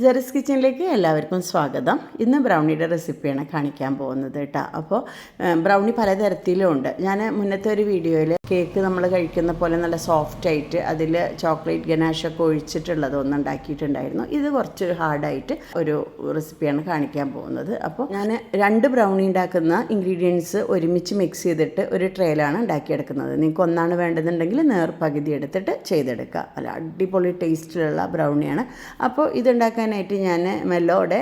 Jerry's കിച്ചണിലേക്ക് എല്ലാവർക്കും സ്വാഗതം. ഇന്ന് ബ്രൗണിയുടെ റെസിപ്പിയാണ് കാണിക്കാൻ പോകുന്നത് കേട്ടോ. അപ്പോൾ ബ്രൗണി പലതരത്തിലും ഉണ്ട് ഞാൻ മുന്നത്തെ ഒരു വീഡിയോയിൽ കേക്ക് നമ്മൾ കഴിക്കുന്ന പോലെ നല്ല സോഫ്റ്റ് ആയിട്ട് അതിൽ ചോക്ലേറ്റ് ഗനാഷൊക്കെ ഒഴിച്ചിട്ടുള്ളത് ഒന്ന് ഉണ്ടാക്കിയിട്ടുണ്ടായിരുന്നു. ഇത് കുറച്ച് ഹാർഡായിട്ട് ഒരു റെസിപ്പിയാണ് കാണിക്കാൻ പോകുന്നത്. അപ്പോൾ ഞാൻ രണ്ട് ബ്രൗണി ഉണ്ടാക്കുന്ന ഇൻഗ്രീഡിയൻസ് ഒരുമിച്ച് മിക്സ് ചെയ്തിട്ട് ഒരു ട്രേയിലാണ് ഉണ്ടാക്കിയെടുക്കുന്നത്. നിങ്ങൾക്ക് ഒന്നാണ് വേണ്ടതുണ്ടെങ്കിൽ നേർ പകുതി എടുത്തിട്ട് ചെയ്തെടുക്കുക. അല്ല അടിപൊളി ടേസ്റ്റിലുള്ള ബ്രൗണിയാണ് അപ്പോൾ ഇതുണ്ടാക്കാനായിട്ട് ഞാൻ മെല്ലോടെ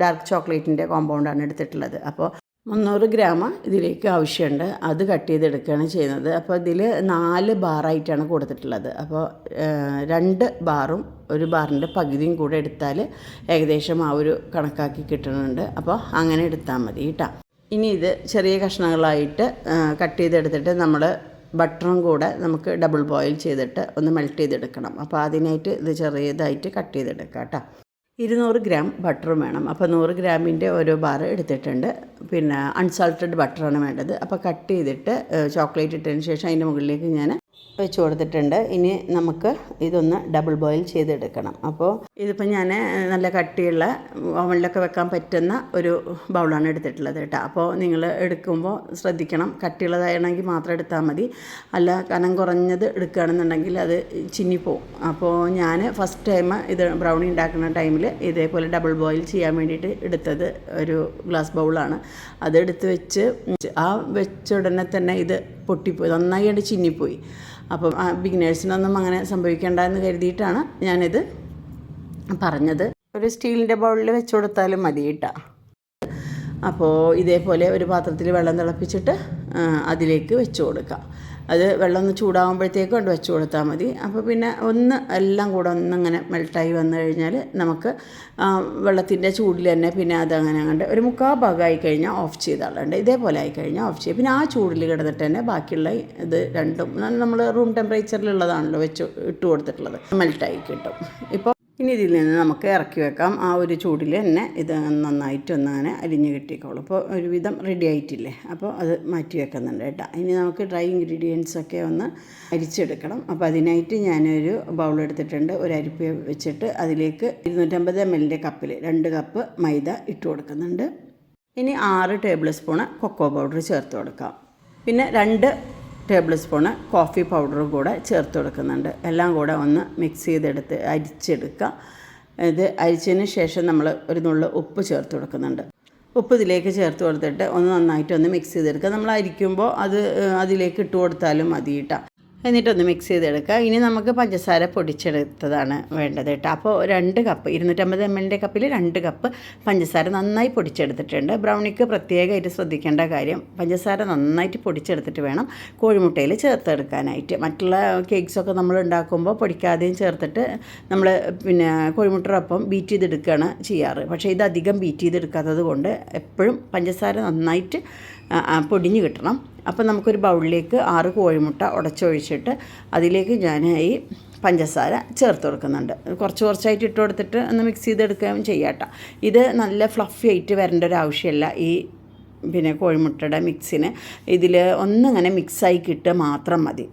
ഡാർക്ക് ചോക്ലേറ്റിന്റെ കോമ്പൗണ്ടാണ് എടുത്തിട്ടുള്ളത്. അപ്പോൾ മുന്നൂറ് ഗ്രാം ഇതിലേക്ക് ആവശ്യമുണ്ട്. അത് കട്ട് ചെയ്തെടുക്കുകയാണ് ചെയ്യുന്നത്. അപ്പോൾ ഇതിൽ നാല് ബാറായിട്ടാണ് കൊടുത്തിട്ടുള്ളത്. അപ്പോൾ രണ്ട് ബാറും ഒരു ബാറിന്റെ പകുതിയും കൂടെ എടുത്താൽ ഏകദേശം ആ ഒരു കണക്കാക്കി കിട്ടുന്നുണ്ട്. അപ്പോൾ അങ്ങനെ എടുത്താൽ മതി കേട്ടോ ഇനി ഇത് ചെറിയ കഷ്ണങ്ങളായിട്ട് കട്ട് ചെയ്തെടുത്തിട്ട് നമ്മൾ ബട്ടറും കൂടെ നമുക്ക് ഡബിൾ ബോയിൽ ചെയ്തിട്ട് ഒന്ന് മെൽറ്റ് ചെയ്തെടുക്കണം. അപ്പോൾ അതിനായിട്ട് ഇത് ചെറിയതായിട്ട് കട്ട് ചെയ്തെടുക്കാം കേട്ടോ ഇരുന്നൂറ് ഗ്രാം ബട്ടറും വേണം. അപ്പോൾ നൂറ് ഗ്രാമിന്റെ ഓരോ ബാർ എടുത്തിട്ടുണ്ട്. പിന്നെ അൺസാൾട്ടഡ് ബട്ടറാണ് വേണ്ടത്. അപ്പോൾ കട്ട് ചെയ്തിട്ട് ചോക്ലേറ്റ് ഇട്ടതിന് ശേഷം അതിന്റെ മുകളിലേക്ക് ഞാൻ വെച്ച് കൊടുത്തിട്ടുണ്ട്. ഇനി നമുക്ക് ഇതൊന്ന് ഡബിൾ ബോയിൽ ചെയ്തെടുക്കണം. അപ്പോൾ ഇതിപ്പോൾ ഞാൻ നല്ല കട്ടിയുള്ള ഓവനിലൊക്കെ വെക്കാൻ പറ്റുന്ന ഒരു ബൗളാണ് എടുത്തിട്ടുള്ളത് കേട്ടോ. അപ്പോൾ നിങ്ങൾ എടുക്കുമ്പോൾ ശ്രദ്ധിക്കണം. കട്ടിയുള്ളതാണെങ്കിൽ മാത്രം എടുത്താൽ മതി. അല്ല കനം കുറഞ്ഞത് എടുക്കുകയാണെന്നുണ്ടെങ്കിൽ അത് ചിന്നിപ്പോവും. അപ്പോൾ ഞാൻ ഫസ്റ്റ് ടൈം ഇത് ബ്രൗണി ഉണ്ടാക്കുന്ന ടൈമിൽ ഇതേപോലെ ഡബിൾ ബോയിൽ ചെയ്യാൻ വേണ്ടിയിട്ട് എടുത്തത് ഒരു ഗ്ലാസ് ബൗളാണ് അത് അതെടുത്ത് വെച്ച് ആ വെച്ച ഉടനെ തന്നെ ഇത് പൊട്ടിപ്പോയി നന്നായി നന്നായിട്ട് ചിന്നിപ്പോയി. അപ്പം ബിഗിനേഴ്സിനൊന്നും അങ്ങനെ സംഭവിക്കേണ്ട എന്ന് കരുതിയിട്ടാണ് ഞാനിത് പറഞ്ഞത്. ഒരു സ്റ്റീലിന്റെ ബൗളിൽ വെച്ച് കൊടുത്താലും മതി കേട്ടോ. അപ്പോൾ ഇതേപോലെ ഒരു പാത്രത്തിൽ വെള്ളം തിളപ്പിച്ചിട്ട് അതിലേക്ക് വെച്ച് കൊടുക്കാം. അത് വെള്ളം ഒന്ന് ചൂടാകുമ്പോഴത്തേക്കും കൊണ്ട് വെച്ച് കൊടുത്താൽ മതി. അപ്പോൾ പിന്നെ ഒന്ന് എല്ലാം കൂടെ ഒന്നിങ്ങനെ മെൽട്ടായി വന്നു കഴിഞ്ഞാൽ നമുക്ക് വെള്ളത്തിന്റെ ചൂടിൽ തന്നെ പിന്നെ അതങ്ങനെ അങ്ങോട്ട് ഒരു മുക്കാൽ ഭാഗമായി കഴിഞ്ഞാൽ ഓഫ് ചെയ്താളുണ്ട് ഇതേപോലെ ആയി കഴിഞ്ഞാൽ ഓഫ് ചെയ്യും പിന്നെ ആ ചൂടിൽ കിടന്നിട്ട് തന്നെ ബാക്കിയുള്ള ഇത് രണ്ടും നമ്മൾ റൂം ടെമ്പറേച്ചറിലുള്ളതാണല്ലോ വെച്ച് ഇട്ട് കൊടുത്തിട്ടുള്ളത്. മെൽട്ടായി കിട്ടും. ഇപ്പോൾ ഇനി ഇതിൽ നിന്ന് നമുക്ക് ഇറക്കി വെക്കാം. ആ ഒരു ചൂടിൽ തന്നെ ഇത് നന്നായിട്ട് ഒന്നങ്ങനെ അരിഞ്ഞ് കിട്ടിക്കോളും. അപ്പോൾ ഒരുവിധം റെഡി ആയിട്ടില്ലേ? അപ്പോൾ അത് മാറ്റി വെക്കുന്നുണ്ട് കേട്ടോ. ഇനി നമുക്ക് ഡ്രൈ ഇൻഗ്രീഡിയൻസ് ഒക്കെ ഒന്ന് അരിച്ചെടുക്കണം. അപ്പോൾ അതിനായിട്ട് ഞാനൊരു ബൗൾ എടുത്തിട്ടുണ്ട്. ഒരു അരിപ്പ് വെച്ചിട്ട് അതിലേക്ക് ഇരുന്നൂറ്റമ്പത് എം എല്ലിന്റെ കപ്പിൽ രണ്ട് കപ്പ് മൈദ ഇട്ട് കൊടുക്കുന്നുണ്ട്. ഇനി ആറ് ടേബിൾ സ്പൂണ് കൊക്കോ പൗഡർ ചേർത്ത് കൊടുക്കാം. പിന്നെ രണ്ട് ടേബിൾ സ്പൂണ് കോഫി പൗഡറും കൂടെ ചേർത്ത് കൊടുക്കുന്നുണ്ട്. എല്ലാം കൂടെ ഒന്ന് മിക്സ് ചെയ്തെടുത്ത് അരിച്ചെടുക്കുക. ഇത് അരിച്ചതിന് ശേഷം നമ്മൾ ഒരു നുള്ളു ഉപ്പ് ചേർത്ത് കൊടുക്കുന്നുണ്ട്. ഉപ്പ് ഇതിലേക്ക് ചേർത്ത് കൊടുത്തിട്ട് ഒന്ന് നന്നായിട്ട് ഒന്ന് മിക്സ് ചെയ്തെടുക്കുക. നമ്മൾ അരിക്കുമ്പോൾ അത് അതിലേക്ക് ഇട്ട് കൊടുത്താലും മതി കേട്ടോ. എന്നിട്ടൊന്ന് മിക്സ് ചെയ്തെടുക്കുക. ഇനി നമുക്ക് പഞ്ചസാര പൊടിച്ചെടുത്തതാണ് വേണ്ടത് കേട്ടോ. അപ്പോൾ രണ്ട് കപ്പ് ഇരുന്നൂറ്റമ്പത് എം എല്ലിന്റെ കപ്പിൽ രണ്ട് കപ്പ് പഞ്ചസാര നന്നായി പൊടിച്ചെടുത്തിട്ടുണ്ട്. ബ്രൗണിക്ക് പ്രത്യേകമായിട്ട് ശ്രദ്ധിക്കേണ്ട കാര്യം പഞ്ചസാര നന്നായിട്ട് പൊടിച്ചെടുത്തിട്ട് വേണം കോഴിമുട്ടയിൽ ചേർത്തെടുക്കാനായിട്ട്. മറ്റുള്ള കേക്ക്സൊക്കെ നമ്മൾ ഉണ്ടാക്കുമ്പോൾ പൊടിക്കാതെയും ചേർത്തിട്ട് നമ്മൾ പിന്നെ കോഴിമുട്ടയോടൊപ്പം ബീറ്റ് ചെയ്തെടുക്കുകയാണ് ചെയ്യാറ്. പക്ഷേ ഇത് അധികം ബീറ്റ് ചെയ്തെടുക്കാത്തത് കൊണ്ട് എപ്പോഴും പഞ്ചസാര നന്നായിട്ട് പൊടിഞ്ഞ് കിട്ടണം. അപ്പോൾ നമുക്കൊരു ബൗളിലേക്ക് ആറ് കോഴിമുട്ട ഉടച്ചൊഴിച്ചിട്ട് അതിലേക്ക് ഞാൻ ഈ പഞ്ചസാര ചേർത്ത് കൊടുക്കുന്നുണ്ട്. കുറച്ച് കുറച്ചായിട്ട് ഇട്ട് കൊടുത്തിട്ട് ഒന്ന് മിക്സ് ചെയ്തെടുക്കുകയും ചെയ്യാട്ടോ. ഇത് നല്ല ഫ്ലഫി ആയിട്ട് വരേണ്ട ഒരു ആവശ്യമില്ല. ഈ പിന്നെ കോഴിമുട്ടയുടെ മിക്സിന് ഇതിൽ ഒന്നിങ്ങനെ മിക്സായി കിട്ടുക മാത്രം മതി.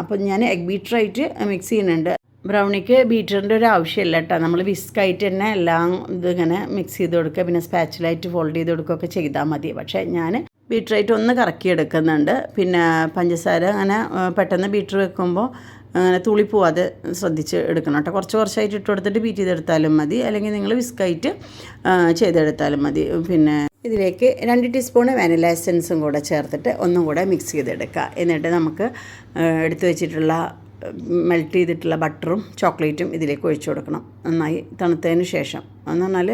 അപ്പോൾ ഞാൻ എഗ് ബീറ്ററായിട്ട് മിക്സ് ചെയ്യുന്നുണ്ട്. ബ്രൗണിക്ക് ബീറ്ററിന്റെ ഒരു ആവശ്യമില്ല കേട്ടോ. നമ്മൾ വിസ്കായിട്ട് തന്നെ എല്ലാം ഇതിങ്ങനെ മിക്സ് ചെയ്ത് കൊടുക്കുക. പിന്നെ സ്പാച്ചിലായിട്ട് ഫോൾഡ് ചെയ്ത് കൊടുക്കുകയൊക്കെ ചെയ്താൽ മതി. പക്ഷേ ഞാൻ ബീറ്ററായിട്ട് ഒന്ന് കറക്കി എടുക്കുന്നുണ്ട് പിന്നെ പഞ്ചസാര അങ്ങനെ പെട്ടെന്ന് ബീറ്റർ വെക്കുമ്പോൾ അങ്ങനെ തുളി പോവാതെ ശ്രദ്ധിച്ച് എടുക്കണം കേട്ടോ. കുറച്ച് കുറച്ചായിട്ട് ഇട്ട് കൊടുത്തിട്ട് ബീറ്റ് ചെയ്തെടുത്താലും മതി. അല്ലെങ്കിൽ നിങ്ങൾ വിസ്കായിട്ട് ചെയ്തെടുത്താലും മതി. പിന്നെ ഇതിലേക്ക് രണ്ട് ടീസ്പൂൺ വാനില എസൻസും കൂടെ ചേർത്തിട്ട് ഒന്നും കൂടെ മിക്സ് ചെയ്തെടുക്കുക. എന്നിട്ട് നമുക്ക് എടുത്തു വെച്ചിട്ടുള്ള മെൽറ്റ് ചെയ്തിട്ടുള്ള ബട്ടറും ചോക്ലേറ്റും ഇതിലേക്ക് ഒഴിച്ചു കൊടുക്കണം. നന്നായി തണുത്തതിന് ശേഷം. എന്ന് പറഞ്ഞാൽ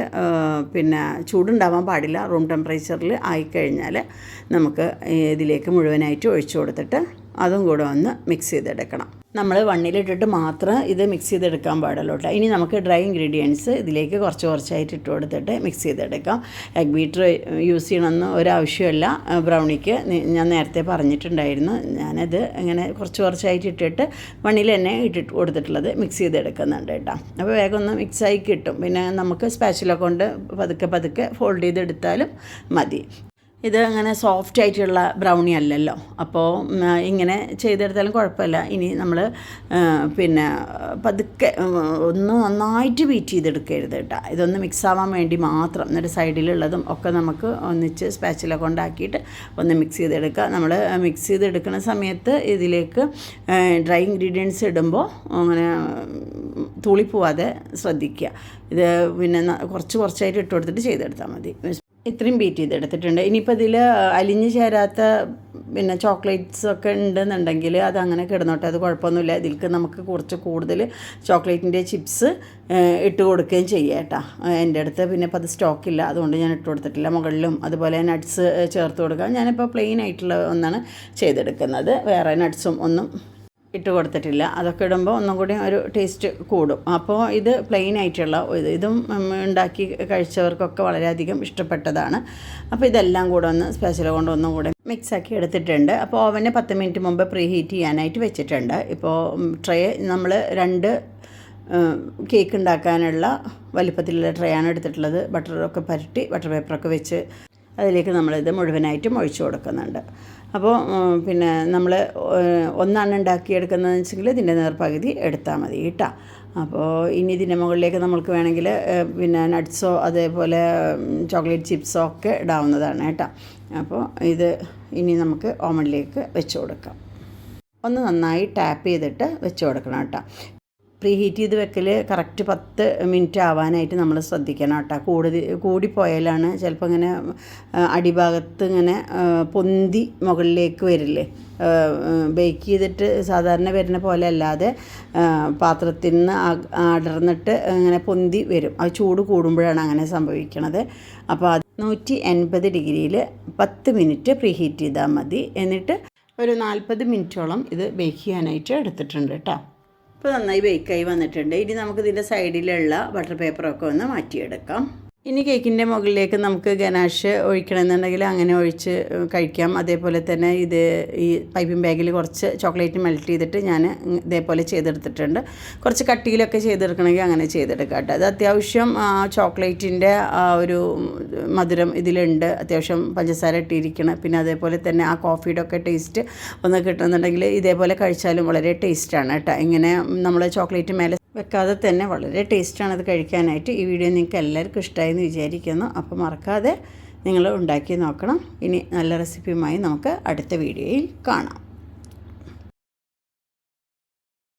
പിന്നെ ചൂടുണ്ടാവാൻ പാടില്ല. റൂം ടെമ്പറേച്ചറിൽ ആയിക്കഴിഞ്ഞാൽ നമുക്ക് ഇതിലേക്ക് മുഴുവനായിട്ട് ഒഴിച്ചു കൊടുത്തിട്ട് അതും കൂടെ ഒന്ന് മിക്സ് ചെയ്തെടുക്കണം. നമ്മൾ വണ്ണിലിട്ടിട്ട് മാത്രം ഇത് മിക്സ് ചെയ്തെടുക്കാൻ പാടുള്ളൂ കേട്ടോ. ഇനി നമുക്ക് ഡ്രൈ ഇൻഗ്രീഡിയൻസ് ഇതിലേക്ക് കുറച്ച് കുറച്ചായിട്ട് ഇട്ട് കൊടുത്തിട്ട് മിക്സ് ചെയ്തെടുക്കാം. എഗ് ബീറ്റർ യൂസ് ചെയ്യണമെന്ന് ഒരാവശ്യമില്ല. ബ്രൗണിക്ക് ഞാൻ നേരത്തെ പറഞ്ഞിട്ടുണ്ടായിരുന്നു. ഞാനത് ഇങ്ങനെ കുറച്ച് കുറച്ചായിട്ട് ഇട്ടിട്ട് വണ്ണിൽ തന്നെ ഇട്ടിട്ട് കൊടുത്തിട്ടുള്ളത് മിക്സ് ചെയ്തെടുക്കുന്നുണ്ട് കേട്ടോ. അപ്പോൾ വേഗം ഒന്ന് മിക്സായി കിട്ടും. പിന്നെ നമുക്ക് സ്പാച്ചില കൊണ്ട് പതുക്കെ പതുക്കെ ഫോൾഡ് ചെയ്തെടുത്താലും മതി. ഇത് അങ്ങനെ സോഫ്റ്റ് ആയിട്ടുള്ള ബ്രൗണി അല്ലല്ലോ അപ്പോൾ ഇങ്ങനെ ചെയ്തെടുത്താലും കുഴപ്പമില്ല ഇനി നമ്മൾ പിന്നെ പതുക്കെ ഒന്ന് നന്നായിട്ട് ബീറ്റ് ചെയ്തെടുക്കരുത് കേട്ടോ ഇതൊന്ന് മിക്സ് ആവാൻ വേണ്ടി മാത്രം എന്നിട്ട് സൈഡിലുള്ളതും ഒക്കെ നമുക്ക് ഒന്നിച്ച് സ്പാച്ചില കൊണ്ടാക്കിയിട്ട് ഒന്ന് മിക്സ് ചെയ്തെടുക്കുക നമ്മൾ മിക്സ് ചെയ്തെടുക്കുന്ന സമയത്ത് ഇതിലേക്ക് ഡ്രൈ ഇൻഗ്രീഡിയൻസ് ഇടുമ്പോൾ അങ്ങനെ തൂളിപ്പോവാതെ ശ്രദ്ധിക്കുക ഇത് പിന്നെ കുറച്ച് കുറച്ചായിട്ട് ഇട്ട് കൊടുത്തിട്ട് ചെയ്തെടുത്താൽ മതി ഇത്രയും ബീറ്റ് ചെയ്തെടുത്തിട്ടുണ്ട്. ഇനിയിപ്പോൾ ഇതിൽ അലിഞ്ഞു ചേരാത്ത പിന്നെ ചോക്ലേറ്റ്സ് ഒക്കെ ഉണ്ടെന്നുണ്ടെങ്കിൽ അത് അങ്ങനെ കിടന്നോട്ടെ. അത് കുഴപ്പമൊന്നുമില്ല. ഇതിൽക്ക് നമുക്ക് കുറച്ച് കൂടുതൽ ചോക്ലേറ്റിന്റെ ചിപ്സ് ഇട്ട് കൊടുക്കുകയും ചെയ്യാം കേട്ടോ. എന്റെ അടുത്ത് പിന്നെ ഇപ്പോൾ അത് സ്റ്റോക്കില്ല അതുകൊണ്ട് ഞാൻ ഇട്ട് കൊടുത്തിട്ടില്ല. മുകളിലും അതുപോലെ നട്ട്സ് ചേർത്ത് കൊടുക്കാം. ഞാനിപ്പോൾ പ്ലെയിൻ ആയിട്ടുള്ള ഒന്നാണ് ചെയ്തെടുക്കുന്നത്. വേറെ നട്ട്സും ഒന്നും ഇട്ട് കൊടുത്തിട്ടില്ല അതൊക്കെ ഇടുമ്പോൾ ഒന്നും കൂടി ഒരു ടേസ്റ്റ് കൂടും. അപ്പോൾ ഇത് പ്ലെയിൻ ആയിട്ടുള്ള ഇത് ഇതും ഉണ്ടാക്കി കഴിച്ചവർക്കൊക്കെ വളരെയധികം ഇഷ്ടപ്പെട്ടതാണ്. അപ്പോൾ ഇതെല്ലാം കൂടെ ഒന്ന് സ്പെഷ്യൽ കൊണ്ട് ഒന്നും കൂടെ മിക്സാക്കി എടുത്തിട്ടുണ്ട്. അപ്പോൾ ഓവന് പത്ത് മിനിറ്റ് മുമ്പ് പ്രീ ഹീറ്റ് ചെയ്യാനായിട്ട് വെച്ചിട്ടുണ്ട്. ഇപ്പോൾ ട്രേ നമ്മൾ രണ്ട് കേക്ക് ഉണ്ടാക്കാനുള്ള വലിപ്പത്തിലുള്ള ട്രേ ആണ് എടുത്തിട്ടുള്ളത്. ബട്ടറൊക്കെ പരട്ടി ബട്ടർ പേപ്പറൊക്കെ വെച്ച് അതിലേക്ക് നമ്മളിത് മുഴുവനായിട്ടും ഒഴിച്ചു കൊടുക്കുന്നുണ്ട്. അപ്പോൾ പിന്നെ നമ്മൾ ഒന്നാണ് ഉണ്ടാക്കിയെടുക്കുന്നതെന്ന് വെച്ചെങ്കിൽ ഇതിന്റെ നേർപകുതി എടുത്താൽ മതി കേട്ടോ. അപ്പോൾ ഇനി ഇതിന്റെ മുകളിലേക്ക് നമ്മൾക്ക് വേണമെങ്കിൽ പിന്നെ നട്ട്സോ അതേപോലെ ചോക്ലേറ്റ് ചിപ്സോ ഒക്കെ ഇടാവുന്നതാണ് കേട്ടോ. അപ്പോൾ ഇത് ഇനി നമുക്ക് ഓമനിലേക്ക് വെച്ച് കൊടുക്കാം. ഒന്ന് നന്നായി ടാപ്പ് ചെയ്തിട്ട് വെച്ച് കൊടുക്കണം കേട്ടോ. പ്രീ ഹീറ്റ് ചെയ്ത് വെക്കൽ കറക്റ്റ് പത്ത് മിനിറ്റ് ആവാനായിട്ട് നമ്മൾ ശ്രദ്ധിക്കണം കേട്ടോ. കൂടുതൽ കൂടിപ്പോയാലാണ് ചിലപ്പോൾ ഇങ്ങനെ അടിഭാഗത്ത് ഇങ്ങനെ പൊന്തി മുകളിലേക്ക് വരില്ലേ? ബേക്ക് ചെയ്തിട്ട് സാധാരണ വരുന്ന പോലെ അല്ലാതെ പാത്രത്തിൽ നിന്ന് അടർന്നിട്ട് ഇങ്ങനെ പൊന്തി വരും. അത് ചൂട് കൂടുമ്പോഴാണ് അങ്ങനെ സംഭവിക്കണത്. അപ്പോൾ അത് നൂറ്റി എൺപത് ഡിഗ്രിയിൽ പത്ത് മിനിറ്റ് പ്രീ ഹീറ്റ് ചെയ്താൽ മതി. എന്നിട്ട് ഒരു നാൽപ്പത് മിനിറ്റോളം ഇത് ബേക്ക് ചെയ്യാനായിട്ട് എടുത്തിട്ടുണ്ട് കേട്ടോ. ഇപ്പോൾ നന്നായി ബേക്കായി വന്നിട്ടുണ്ട്. ഇനി നമുക്കിതിന്റെ സൈഡിലുള്ള ബട്ടർ പേപ്പറൊക്കെ ഒന്ന് മാറ്റിയെടുക്കാം. ഇനി കേക്കിന്റെ മുകളിലേക്ക് നമുക്ക് ഗനാഷ് ഒഴിക്കണമെന്നുണ്ടെങ്കിൽ അങ്ങനെ ഒഴിച്ച് കഴിക്കാം. അതേപോലെ തന്നെ ഇത് ഈ പൈപ്പിംഗ് ബാഗിൽ കുറച്ച് ചോക്ലേറ്റ് മെൽറ്റ് ചെയ്തിട്ട് ഞാൻ ഇതേപോലെ ചെയ്തെടുത്തിട്ടുണ്ട്. കുറച്ച് കട്ടിയിലൊക്കെ ചെയ്തെടുക്കണമെങ്കിൽ അങ്ങനെ ചെയ്തെടുക്കാം കേട്ടോ. അത് അത്യാവശ്യം ചോക്ലേറ്റിന്റെ ഒരു മധുരം ഇതിലുണ്ട്. അത്യാവശ്യം പഞ്ചസാര ഇട്ടിരിക്കണം. പിന്നെ അതേപോലെ തന്നെ ആ കോഫിയുടെ ഒക്കെ ടേസ്റ്റ് ഒന്ന് കിട്ടുന്നുണ്ടെങ്കിൽ ഇതേപോലെ കഴിച്ചാലും വളരെ ടേസ്റ്റാണ് കേട്ടോ. ഇങ്ങനെ നമ്മൾ ചോക്ലേറ്റ് മേലെ വെക്കാതെ തന്നെ വളരെ ടേസ്റ്റാണ് അത് കഴിക്കാനായിട്ട്. ഈ വീഡിയോ നിങ്ങൾക്ക് എല്ലാവർക്കും ഇഷ്ടമായി എന്ന് വിചാരിക്കുന്നു. അപ്പോൾ മറക്കാതെ നിങ്ങൾ ഉണ്ടാക്കി നോക്കണം. ഇനി നല്ല റെസിപ്പിയുമായി നമുക്ക് അടുത്ത വീഡിയോയിൽ കാണാം.